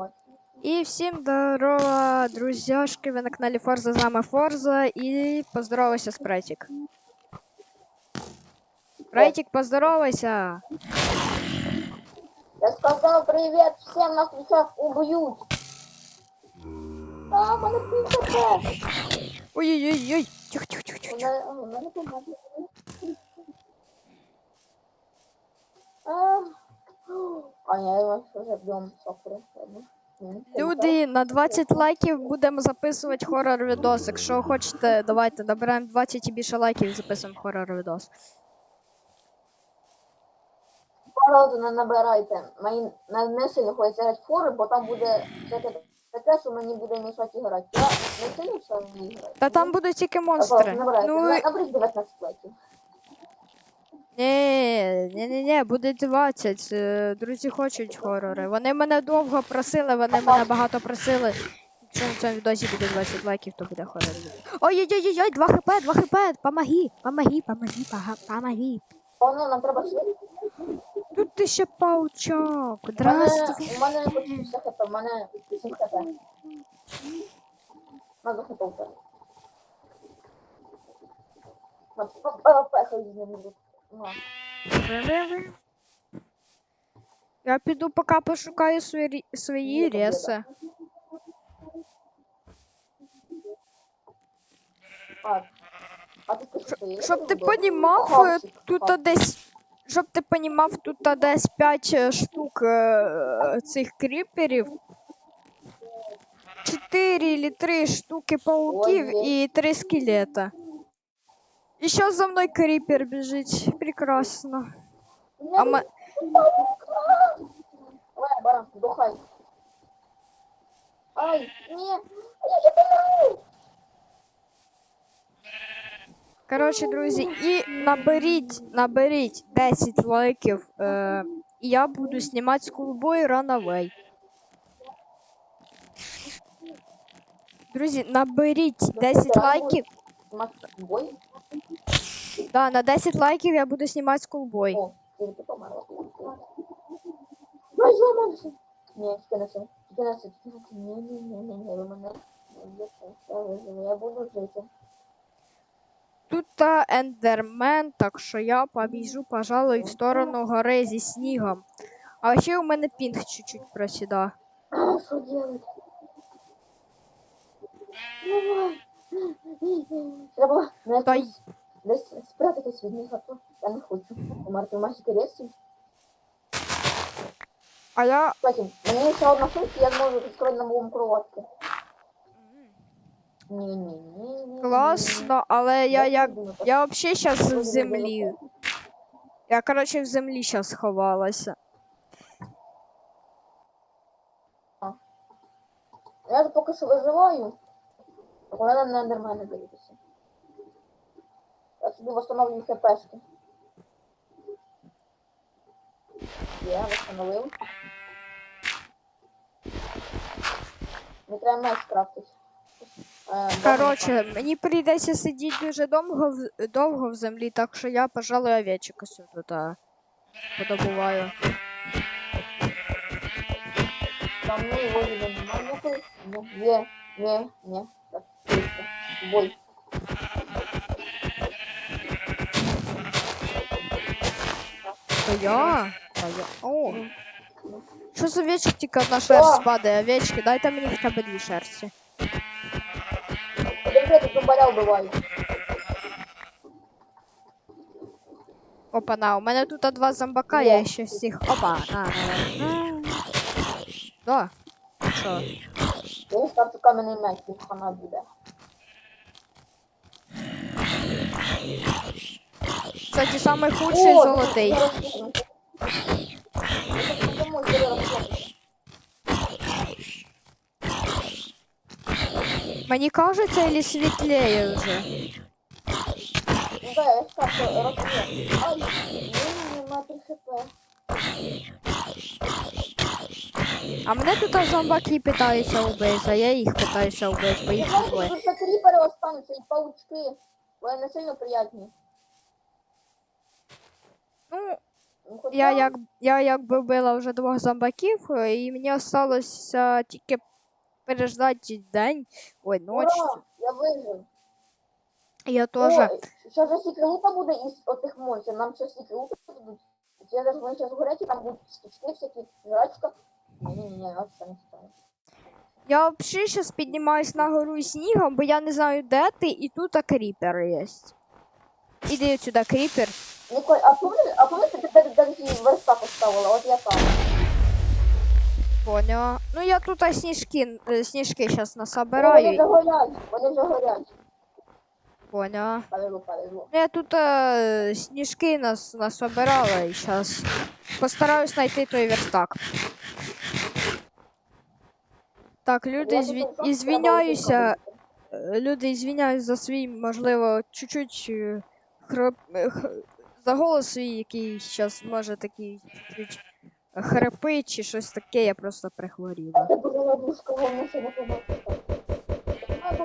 бачу. І всім здорово, друзяшки, ви на каналі Форза, з вами Форза і поздоровайся, Спрайтик. Спрайтик, поздоровайся! Я сказав привіт всім нас всіх уб'ють. А, в мене пінка Ой-ой-ой, тихо, тихо, тихо, тихо. Мене, а, в мене помагає. А, я що вже б'ємо сокри. Люди, на 20 лайків будемо записувати хоррор відос. Якщо хочете, давайте набираємо 20 і більше лайків і записуємо хоррор відос. Пораду не набирайте. Мені не, не сильно хочеться грати в бо там буде всяке таке, що мені буде мішати грати. Я не сильно в це вмію грати. Та там будуть тільки монстри. набирайте. Ну, На- Наберіть 19 лайків. Ні, ні, ні, ні, буде 20. Е, Друзі хочуть хорори. Вони мене довго просили, вони мене багато просили. Якщо на цьому відосі буде 20 лайків, то буде хорор. Ой-ой-ой-ой, 2 хп, 2 хп, помоги, помоги, помоги, помоги. Павно, нам треба. Тут ти ще паучок. У мене, Здравствуй. у мене все хп, у мене 7 хп. Надо хп впер. Пехай з ним Ну, Я піду поки пошукаю свої, свої реси. а, а ти? Щоб ти понімав, тут десь. Щоб ти понімав, тут десь 5 штук е, цих кріперів. 4 или 3 штуки пауків і 3 скелета. І що за мною кріпер біжить. Прекрасно. А ма... Давай, баран, духай. Ай, ні, я ще помру. Коротше, друзі, і наберіть, наберіть 10 лайків. Е, і я буду знімати Schoolboy Runaway. Друзі, наберіть 10 лайків. Да, на 10 лайків я буду знімати Schoolboy. О, ти померла. Зламався. Ні, скинувся. Скинувся, скинувся. Ні, ні, ні, ні, ні, ви мене не. Я я буду жити. Тут та ендермен, так що я побіжу, пожалуй, в сторону гори зі снігом. А ще у мене пінг чуть-чуть просіда. А, що делать? Давай. Треба на Та й- десь спрятатись від них, а то я не хочу. Померти в масі кересі. А я. Кстати, мені ще одна функція, я зможу відкрити на моєму кроватку. Класно, але я як. Я взагалі зараз в землі. Я, коротше, в землі зараз сховалася. Я тут поки що виживаю. Так вона на нормально дивитися. Я собі восстановлюю хпшки. Я восстановив. Не треба меч крафтити. Е, Коротше, мені прийдеться сидіти дуже довго в, довго в землі, так що я, пожалуй, овечика сюди та подобуваю. Там не его не ні. Так, тихо. Бой. То я? Та я. О! Що за овечок тільки одна шерсть О! Овечки, дайте мені хоча б дві шерсті. Подожди, я тут зомбаря вбиваю. Опа, на, у мене тут два зомбака, я ще всіх. Опа, на, на, на. Да. Що? Я ставлю кам'яний меч, вона буде. Кстати, самий худший О, золотий. я розкину. Я так подумаю, що я розкину. Мені кажеться, или світліє вже. Ну да, я сказав, що розкину. Ай, ні, нема 3 хп. А мене тут зомбаки питаються вбити, а я їх питаюся вбити, бо Я їх знаю, двоє. що це кріпери остануться і паучки. Вони не сильно приятні. Ну, Ну, хоча- Я, як, я якби вбила вже двох зомбаків, е, і мені осталося тільки переждати день, ой, ніч. Я вижив. Я теж. Ще ж секрета буде із отих монстрів. Нам ще секрета будуть. Я даже вони зараз горять, і там будуть штучки всякі, жрачка. Ні-ні-ні, це не читаю. Я взагалі зараз піднімаюсь на гору снігом, бо я не знаю, де ти, і тут а, кріпер є. Іди сюди, кріпер. Ніколь, а помниш, а помниш, ти де такий верста поставила? От я там. Поняла. Ну я тут а, сніжки, е, сніжки зараз Вони насобираю. вже горять, вони вже горять. Поняла. Повезло, повезло. Ну, Я тут е, сніжки нас насобирала і зараз постараюсь знайти той верстак. Так, люди, зві... е, люди, ізвиняюсь за свій, можливо, чуть-чуть е, е, х- за голос свій, який зараз може такий чуть-чуть хрипить чи щось таке, я просто прихворіла. Що.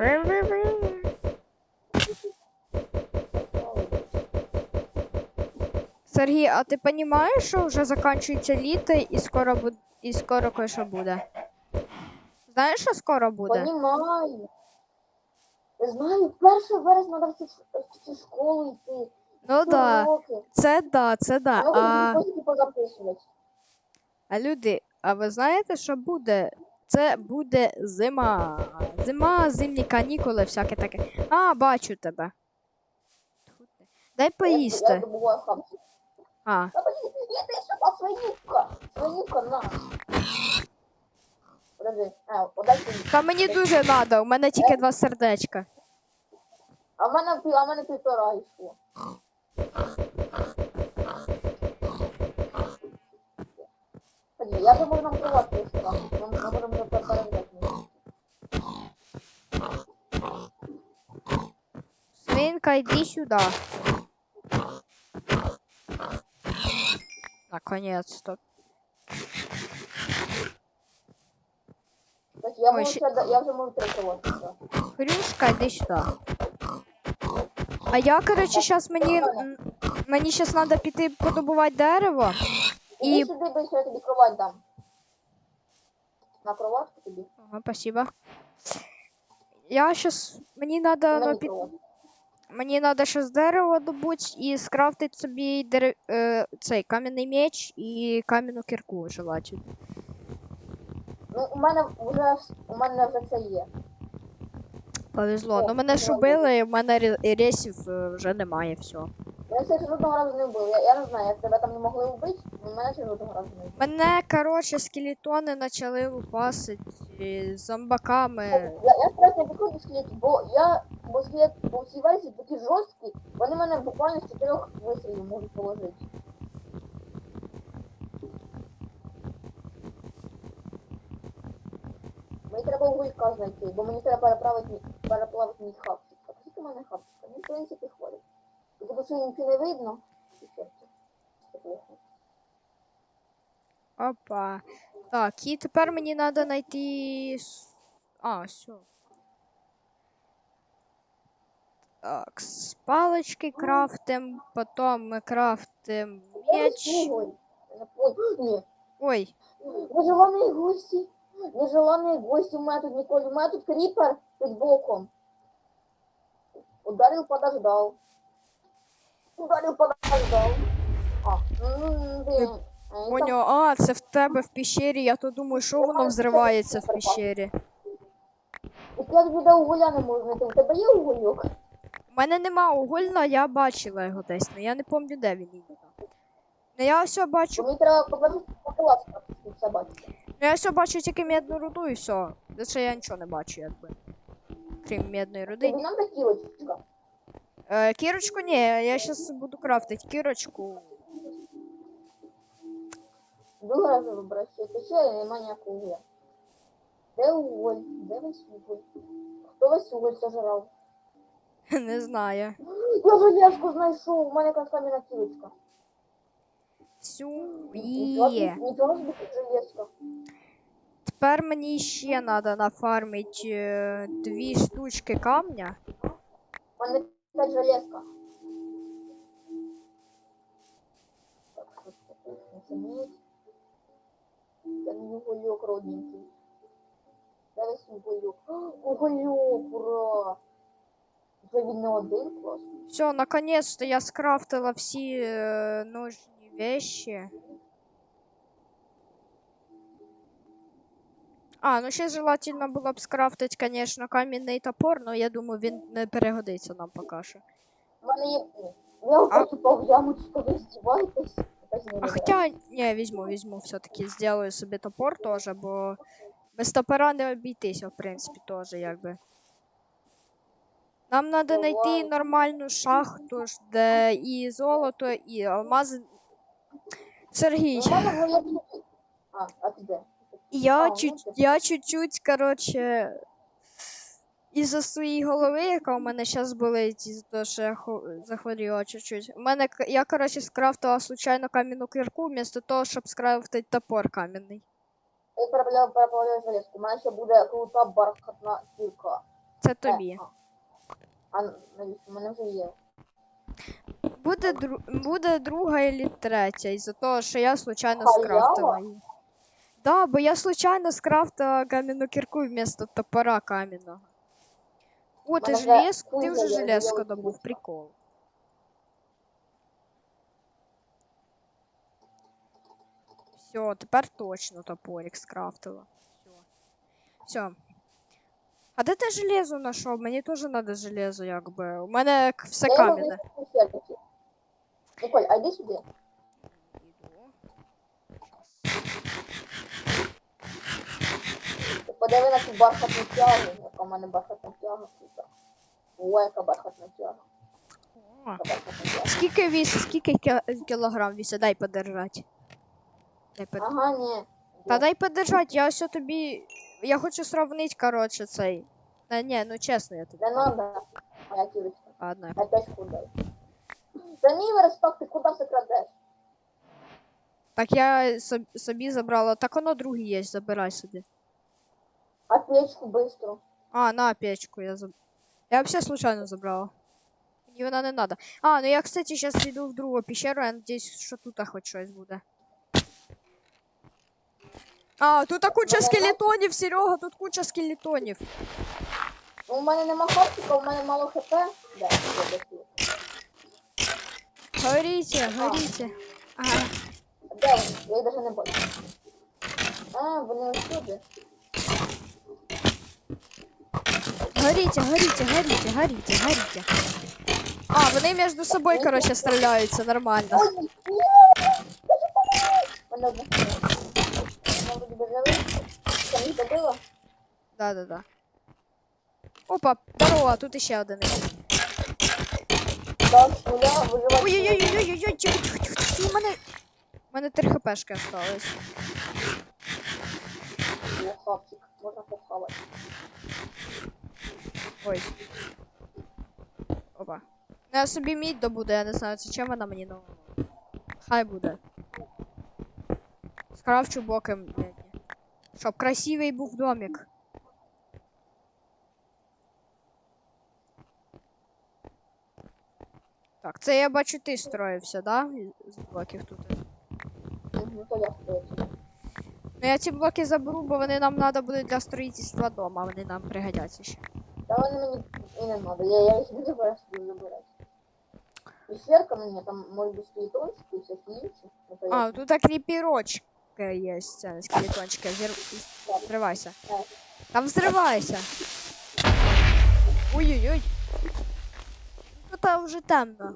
Сергій, а ти розумієш, що вже закінчується літо і скоро буде і скоро кое-що буде? Знаєш, що скоро буде? Понімаю. Знаю, 1 березня треба в цю школу йти. Ну да, Уроки. це да, це да. Ну, А, а люди, а ви знаєте, що буде? Це буде зима. Зима, зимні канікули, всяке таке. А, бачу тебе. Дай Я поїсти. добуваю хапси. А, блін, я ти сюди, своюка. Своюка, на. Подожди, а, подай тобі. та мені дуже надо, у мене тільки два сердечка. А в мене, пів- а в мене півтора йшло. Я думаю, нам кроватку іскати. Нам ми можемо вже переглядати. Свинка, йди сюди. Наконец-то. Так, я, Ой, можу ще- ще, я вже можу взяти. Хрюшка, йди сюди. А я, коротше, зараз мені. м, Мені зараз треба піти подобувати дерево. І. сюди, бо я тобі кровать дам. На кроватку тобі. Ага, спасибо. Я щас. Мені треба ну, мені під... Мені треба щось дерево добути і скрафтити собі дере... е, цей кам'яний меч і кам'яну кірку желательно. Ну, у мене вже, у мене вже це є. Повезло. О, Ну мене ж убили, і в мене ре- ресів е, вже немає, все. Я ще жодного разу не вбив. Я, я не знаю, як тебе там не могли вбити, але мене ще жодного разу не вбив. Мене, коротше, скелетони почали лупасити з зомбаками. Я, я стараюсь не підходити до бо я, бо скелет по всій версії такі жорсткі, вони мене буквально з чотирьох вистрілів можуть положити. Треба знайти, бо мені треба переправити, переплавити мій хапчик. А скільки в мене хапчика? Він, в принципі. Тому що нічого не видно. Опа. Так, і тепер мені треба знайти. А, все. Так, з палички крафтим, потім ми крафтим меч. Ой, ой. Ой, гості тут Ніколь. У мене тут кріпер під боком. Ударил, подождал. Ударил, подождал. А, м, блін. А, це в тебе в пещері, я то думаю, що воно взривається в пещері. Так я тобі уголя не можу знайти. У тебе є угольок? У мене нема угольна, я бачила його десь, але я не пам'ятаю, де він іменно. Ну я все бачу, мені треба попросити поколати, щоб все бачити. Я все бачу тільки медну руду і все. Більше я нічого не бачу, якби. Крім медної руди. Тобі нам такі очка. Е, кірочку ні, я зараз буду крафтити кірочку. Раз вибрати. Ще нема ніякого угля. Де уголь? Де весь уголь? Хто весь уголь сожрав? Не знаю. Я железку знайшов, у мене якась кам'яна кілочка. Всю Нічого є. собі- Нічого собі тут железка. Тепер мені ще треба нафармити дві штучки камня. У мене железка. Угольок родненький. Угольок? Угольок, ура! Вже він не один. Все, наконец-то я скрафтила всі е, нужні вещи. А, ну ще желательно було б скрафтити, конечно, камінний топор, але я думаю, він не перегодиться нам поки що. У мене є. Я хочу в ямочку, ви здіваєтесь. А хоча, ні, візьму, візьму, все-таки зроблю собі топор теж, бо без топора не обійтися, в принципі, теж якби. Нам треба знайти Буває. нормальну шахту, де і золото, і алмази. Сергій, У мене вже є ключі. А, а ти де? я, А, ну чуть, я чуть-чуть, коротше, із-за своєї голови, яка у мене зараз болить, із-за того, що я захворіла чуть-чуть. У мене, я, коротше, скрафтила случайно кам'яну кірку, вместо того, щоб скрафтити топор кам'яний. Я переправляю, переправляю железку. У мене ще буде крута бархатна кірка. Це Е, тобі. а. А навіщо? У мене вже є. Буде, дру... буде друга і третя, із-за того, що я случайно скрафтила її. Да, бо я случайно скрафтила кам'яну кірку вместо топора кам'яного. О, ти железку, ти вже железку добув, прикол. Все, тепер точно топорик скрафтила. Все. Все. А де ти железо знайшов? Мені теж треба железо, якби. У мене все кам'яне. Знайшов у сервісі. Ніколь, а. Іду. Ти подиви на цю бархатну тягу. Яка в мене бархатна тяга. крута. О, яка бархатна тяга. Яка бархатна тяга. Скільки вісить, скільки кі- кілограм вісить? Дай подержать. Дай под... Ага, ні. Та дай подержать, я ось тобі. Я хочу сравнити, коротше, цей. Та ні, ну чесно, я тобі. Не надо. А я кірочка. Ладно. Опять худой. Та ні, верстак, ти куди все крадеш? Так я соб- собі забрала. Так воно другий є, забирай собі. А печку быстро. А, на печку я заб... Я вообще случайно забрала. Мені вона не надо. А, ну я, кстати, сейчас йду в другу пещеру, я надіюсь, що тут хоч щось буде. А, тут куча скелетонів, Серега, тут куча скелетонів. Ну, у мене нема хапчика, у мене мало хп. Да, я є. Горіться, горіться. Ага. Де вони? Я їх навіть не бачу. А, вони ось сюди. Горіться, горіться, горіться, горіться, горіться. А, вони між собою, коротше, стріляються нормально. Ой, ні! Мене одна хвилина. Вона вроді би жили. Це їх добила? Да-да-да. Опа, здорово, тут іще один. є. Так, нуля виживати. Ой-ой-ой-ой-ой-ой, у мене... У мене три хпшки осталось. О, хапчик. Можна похавати. Ой. Опа. Ну, я собі мідь добуду, я не знаю, це чим вона мені ну. Хай буде. Скрафчу боки медні. Щоб красивий був домик. Так, це я бачу ти строївся, да? З блоків тут. То я стою. Ну я ці блоки заберу, бо вони нам треба будуть для строїтельства дома, вони нам пригодяться ще. Та вони мені і не надо. Я, я їх не забираю, собі забирати. Пещерка мені, там можуть бути скелетончики і всякі інші. Ну, А, тут кріпірочка є, ця скелетончика. Взір- Взривайся. Так. Там взривайся. Ой-ой-ой. Ну там вже темно.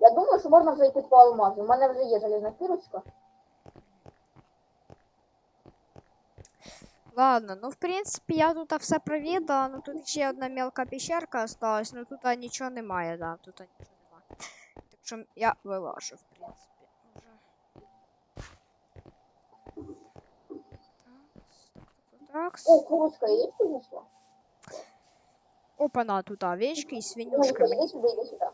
Я думаю, що можна вже йти по алмазу. У мене вже є залізна кірочка. Ладно, ну в принципі я тут все провідала, ну тут ще одна мелка пещерка осталась, ну тут а, нічого немає, да, тут а, нічого немає. Так що я вилажу, в принципі. Уже. Так, так, О, курочка, є що знайшла? Опана, тут овечки і Ну, свинюшка. Мені- іди сюди, іди сюди.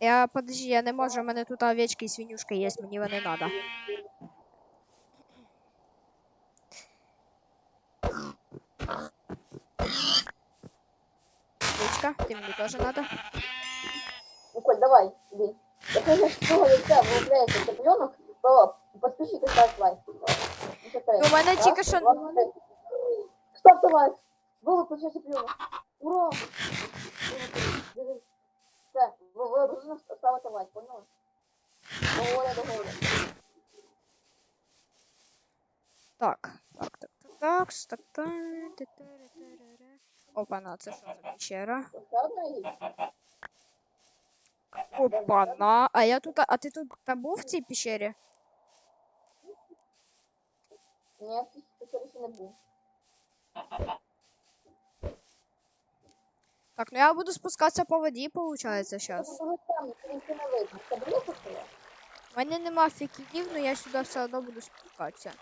Я подожди, я не можу, у мене тут овечки і свинюшка є, мені вони надо. Ручка, ти мені теж надо. Ну, Коль, давай, іди. Якщо вже з цього яйця виробляється цыпленок, то Подпишитесь, ставь лайк. Ну, три. Ну, у мене тільки що- два. Ставте лайк. Вова, почався плюну. Ура! Все, ви ви обов'язково ставите лайк, поняли? Договоря, договоря. Так, так, так, так, так, так, так, так, Опа-на, це що за печера? Опа-на, а я тут, а ти тут та був в цій печері? Ні, це ще не був. Так, ну я буду спускатися по воді. Це було? У мене нема фіків, але я сюди все одно буду спускатися.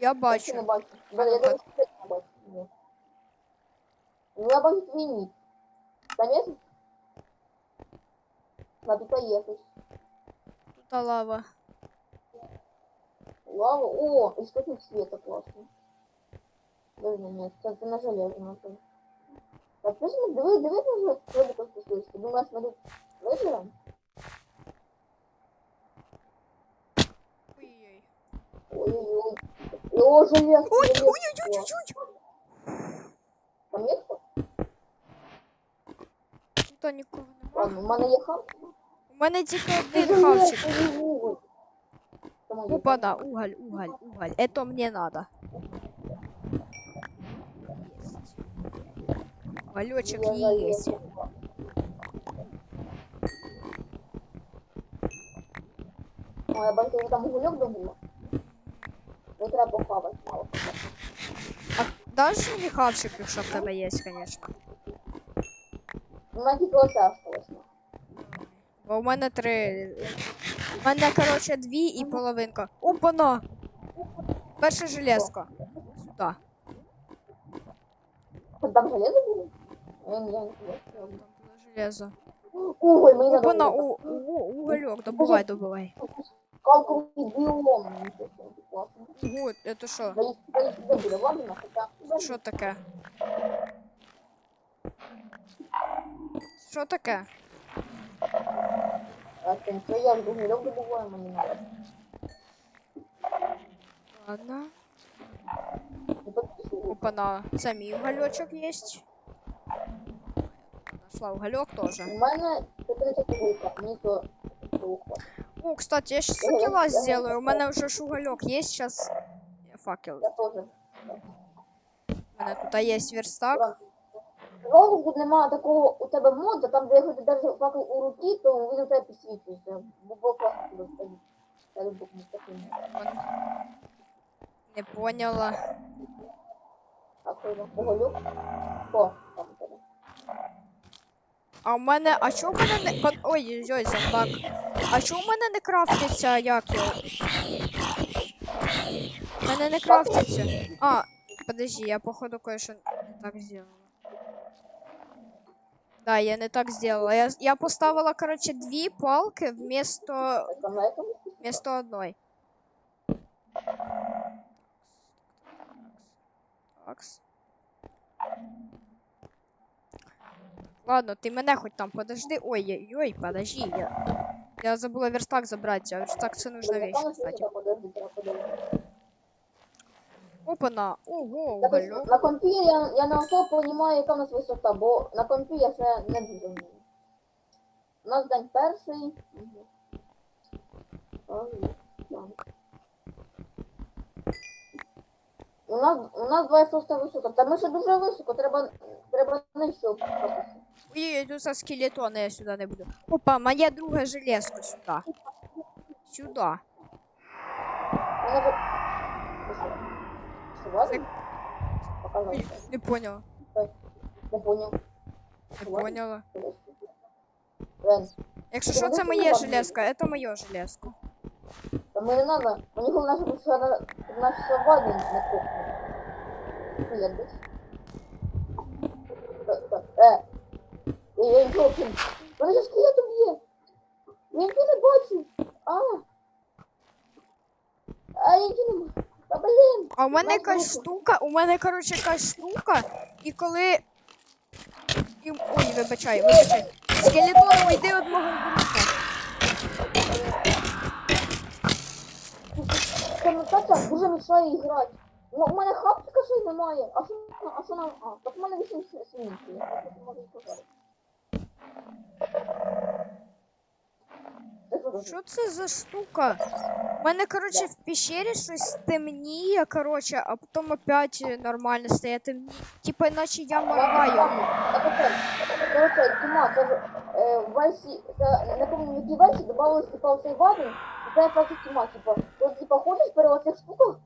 Я бачу. Я бачу. Ну, я бачу твій ніч. Заметил? Надо поехать. Тут лава. Лава. О, источник света классный. Даже нет, это на железо надо. Так, слушай, ну, давай, давай уже глубоко спустился. Ты думаешь, мы тут выживем? Ой-ой. Ой-ой-ой. О, железо. Ой, железо. ой-ой-ой-ой-ой. Там є хто? Тут нікого нема. Ладно, у мене є хам. У мене тільки один хавчик. Тому Опа, да, уголь, уголь, уголь. Это мне надо. Есть. Уголечек есть. О, я бачу, що там гульок добула. Не треба похавати мало. А даш мені хавчик, якщо в тебе є, звісно. У мене тільки оце осталось. Бо у мене три. У мене, коротше, дві і половинка. Опа-на! Перше железко. Сюди. Там железо буде? Я не знаю. Там було железо. Ой, мені надо Опа-на, буде. о, о, угольок, добувай, добувай. Калковий біом. це. Ого, это що? Даю даю сюди буде, ладно, хоча. Що таке? Що таке? А це що я ж гульок добуваю, мені надо. Ладно. Не підписуй. Опа-на, це мій угольочок є. Нашла угольок теж. У мене 30 гулька, мені то трохи. О, кстати, я сейчас факела сделаю. У мене вже ж угольок є, сейчас факел. Я теж. У мене тут є верстак. Знову немає такого у тебе мода, там де ти держиш факел у руці, то він у тебе підсвічується. Бо було мод. Не поняла. А що я поголюк? О, там тебе. А у мене. А чого в мене не. Ой, ой, зомбак. А чого в мене не крафтиться, як його? У мене не крафтиться. А, подожди, я походу кое-що не так сделала. Да, я не так сделала. Я, я поставила, короче, дві палки вместо, вместо одной. Такс. Ладно, ти мене хоч там подожди. Ой-ой-ой, подожди. Я, я забула верстак забрати, а верстак це нужна вещь, кстати. Подожди. Опа-на. Ого, угольок. На компі я, я не особо розумію, яка у нас висота, бо на компі я ще не дуже вмію. У нас день перший. У нас, у нас 26 висота. Та ми ще дуже високо, треба, треба нижче опуститися. Ой, тут со скелетона я сюди не буду. Опа, моя друга железка сюди. Сюди. Вона Ой, не поняла. Не поняв. Не поняла. Якщо що, це моє железка, це моє железко. та мені не надо. Мені головне, щоб ще на, на сьогодні не кухні. Ну, як десь. Е, я, я нічого кину. Мене же скелет уб'є. Я нічого не бачу. А. А, я нічого не бачу. Блін! А у мене якась ну, штука, у мене, коротше, якась штука, і коли. І... Ой, вибачай, вибачай. Скелетон, уйди від мого. Це дуже мішає грати. Ну, у мене хапчика ще й немає. А що, а що нам... А, так у мене 8 свинки. Я просто можу таке? Що це за штука? У мене, коротше, в пещері щось темніє, коротше, а потім опять е, нормально стає темніє. Типа, наче я моргаю. Короче, Дима, е, в це не пам'ятаю, в якій версії додавалось типа оцей вадин, і це фазі тьма, типа, ти типа ходиш перед оцих штуках,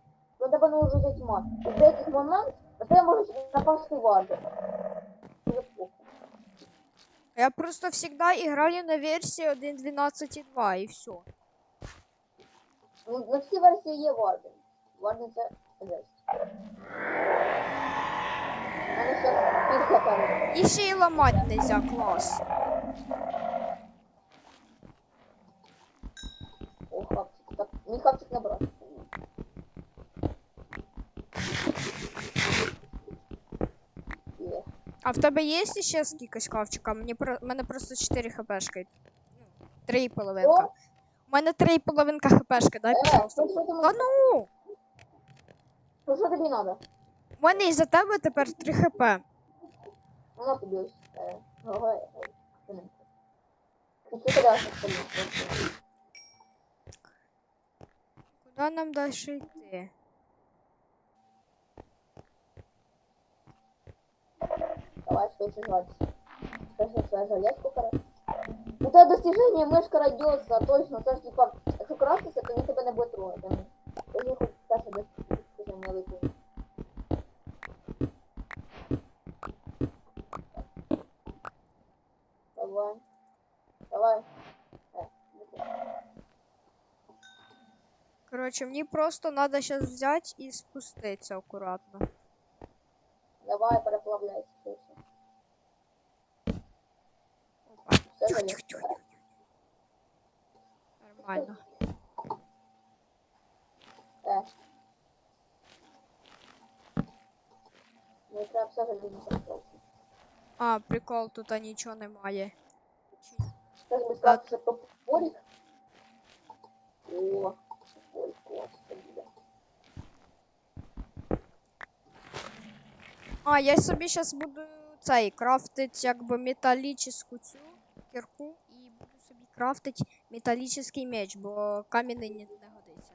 на тебе не може взяти тьма. І в деяких момент на тебе може напасти вадин. Я просто всегда играю на версии 1.12.2 і все. Ну, на всі версії є вадин. Вадин це жесть. Мене зараз пілька там. І ще й ламати нельзя, клас. О, хапчик. Так, мій хапчик набрав. А в тебе є ще скільки шкафчика? Мені про... мене просто 4 хпшки. Ну, 3,5. Що? У мене 3,5 хпшки, дай Е, що, що ти Та ну! що, що тобі треба? У мене із-за тебе тепер 3 хп. Ну, на тобі. Е, е, ти куди нам далі йти? Давай, швидше зватися. Швидше своє железку кара. Ну, це достиження мишка радіоса, точно. Це ж типа, якщо краситься, то він тебе не буде трогати. Ну, Тоді хоч перше достиження виконує. Давай. Давай. Е. Коротше, мені просто треба зараз взяти і спуститися акуратно. Давай, переплавляйся. Нормально. А, прикол, тут нічого немає. Сейчас бы сказать, что топорик. О, класс. буде. А, я собі зараз буду цей крафтить якби металічну цю кірку і буду собі крафтити металічний меч, бо кам'яний не, не годиться.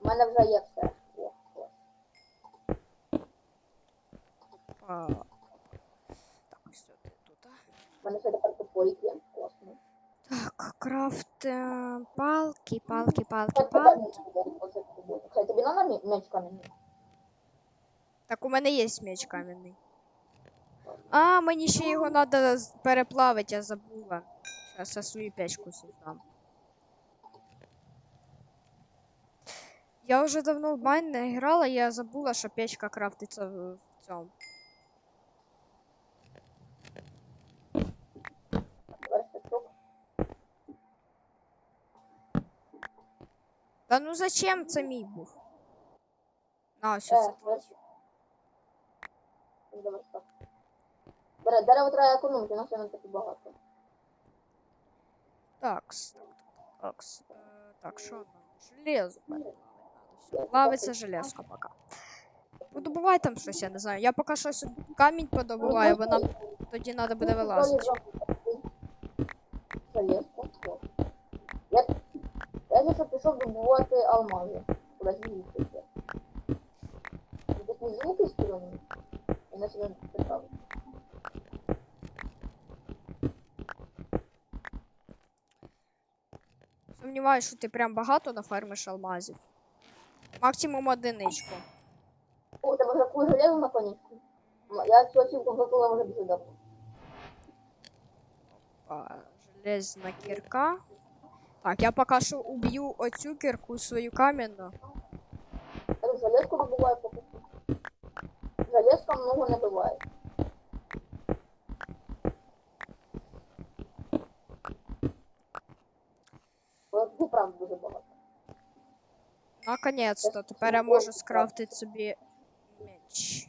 У мене вже є все. О. А, так, ось тут. тут. У мене ще тепер топорик є. Класно. Так, крафт е, палки, палки, палки, палки. Хай тобі мі- меч камінний? Так, у мене є меч кам'яний. А, мені ще його треба переплавити, я забула. Зараз я свою печку создам. Я вже давно в Майн не грала, я забула, що печка крафтиться в, цьому. Та ну зачем це мій був? На, ось Е, це Давай дерево треба економити, нас воно таки багато. Такс. Такс. Е, Так, що нам? Железо. Плавиться железко поки. Подобувай там щось, я не знаю. Я поки щось камінь подобуваю, бо нам тоді треба буде вилазити. Залезку. Я, я лише пішов добувати алмази. Кудись звідти. Такі звуки сторони. І на себе. Сумніваюся, що ти прям багато нафармиш алмазів. Максимум одиничку. О, тебе вже куль железо на конічку. Я цю очівку готувала вже дуже давно. А, железна кірка. Так, я поки що уб'ю оцю кірку свою кам'яну. Железку добуваю поки. Железка много не буває. От правда дуже багато. Наконець-то, тепер я можу скрафтити собі меч.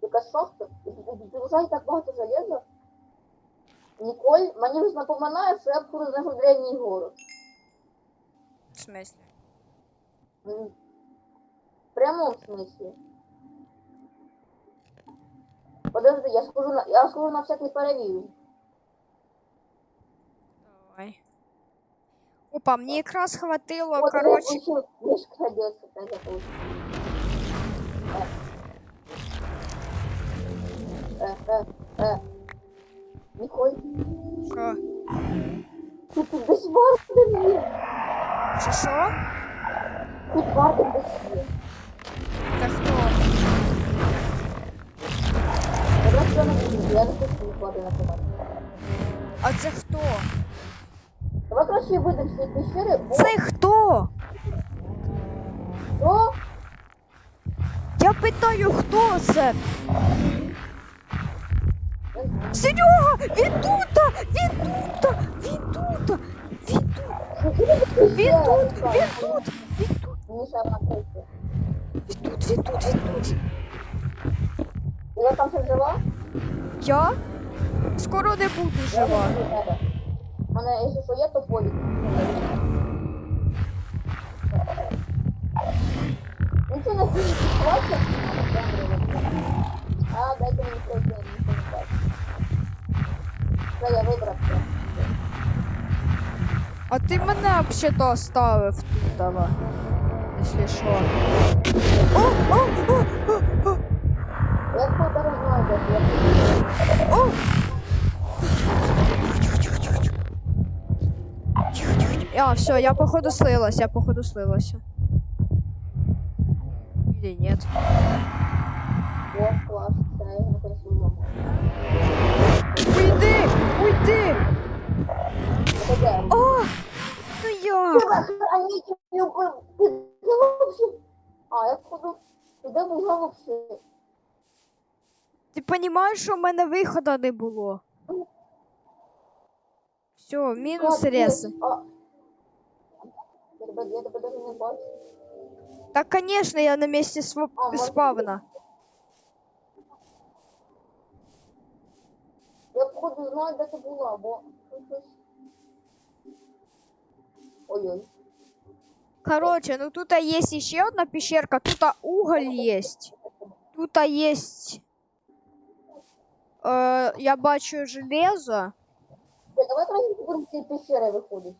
Тільки шосте, дуже так багато железа. Ніколь, мені вже напоминає, що я б знайшов древній город. В смислі? В прямому смислі. Подожди, я схожу на, я схожу на всякий перевірю. Давай. Опа, мені якраз хватило, Вот, коротше. я получил мешка одесса, так я получил. Э, э, э. Николь, Що? тут тут десь варто є. Що що? Тут варто десь є. Та Я не буду, я не хочу ніколи на команду. А це хто? Давай краще вийдемо з пещери, бо... Це хто? Що? Я питаю, хто це? Серега! Він тут! Він тут! Він тут! Він тут! Він тут! Він тут! Він тут! Одна третя. Він тут! Він тут! Він тут! Я там ще жива? Я? Скоро не буду жива. Мене, якщо що є, то полі. Ну що на хватить? А, дайте мені пройти, нічого не бачу. Все, я вибрався. А ти мене взагалі оставив тут, давай. Якщо що. О, о, о, о, о, Я раз знаю, я. О! А, все, я походу слилась, я походу слилася. Или нет? Я. Уйди! Уйди! О! Ну як? А я походу, ти де вообще? Ти розумієш, що в мене виходу не було? Все, мінус Капець. реси. А. Я тебе, я тебе даже не бачу. Так, конечно, я на месте сва- А, может, спавна. Я походу знаю, де ти була, бо щось. Ой-ой. Короче, ну тут есть еще одна пещерка, тут уголь есть. Тут есть... Э, я бачу железо. Е, Давай трохи будемо цієї пещери виходити.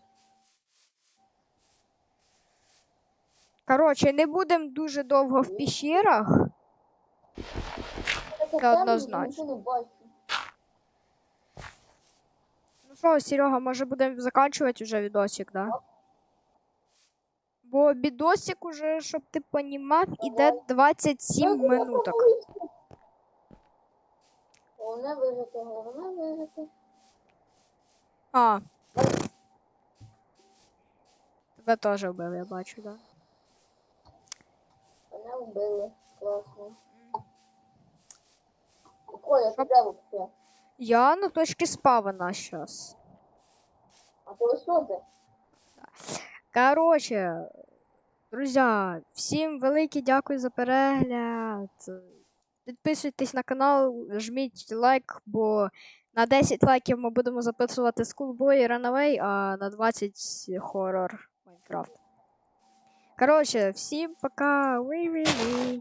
Короче, не будемо дуже довго в пещерах. Це однозначно. Нічого не бачу. Ну що, Серега, може будемо заканчувати вже відосик, да? Бо відосик уже, щоб ти понімав, іде 27 Ну, минуток. Головне вижити, головне вижити. А. Тебе теж вбив, я бачу, да. Мене вбили. Класно. Коля, ти де вообще? Я на точці спавна сейчас. А ти що? Короче, друзі, всім велике дякую за перегляд. Підписуйтесь на канал, жміть лайк, бо на 10 лайків ми будемо записувати Schoolboy і Runaway, а на 20 хоррор Майнкрафт. Короче, всім пока. Уи-уи-уи.